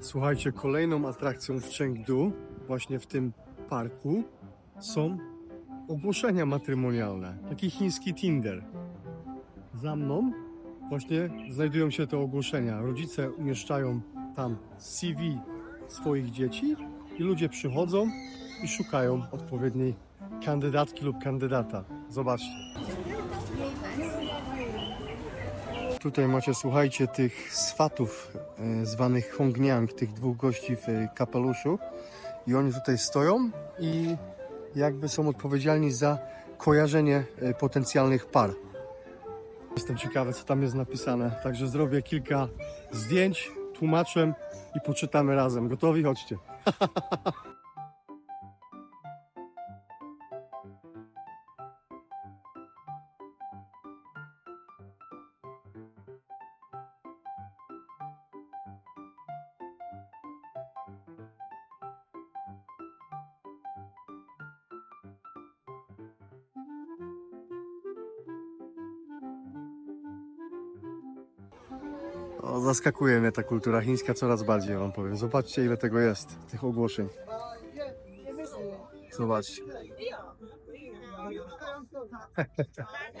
Słuchajcie, kolejną atrakcją w Chengdu, właśnie w tym parku, są ogłoszenia matrymonialne. Taki chiński Tinder. Za mną właśnie znajdują się te ogłoszenia. Rodzice umieszczają tam CV swoich dzieci i ludzie przychodzą i szukają odpowiedniej kandydatki lub kandydata. Zobaczcie. Tutaj macie, słuchajcie, tych swatów e, zwanych Hongniang, tych dwóch gości w e, kapeluszu. I oni tutaj stoją i jakby są odpowiedzialni za kojarzenie e, potencjalnych par. Jestem ciekawy, co tam jest napisane. Także zrobię kilka zdjęć, tłumaczę i poczytamy razem. Gotowi? Chodźcie. Zaskakuje mnie ta kultura chińska coraz bardziej, wam powiem. Zobaczcie, ile tego jest, tych ogłoszeń. Zobaczcie.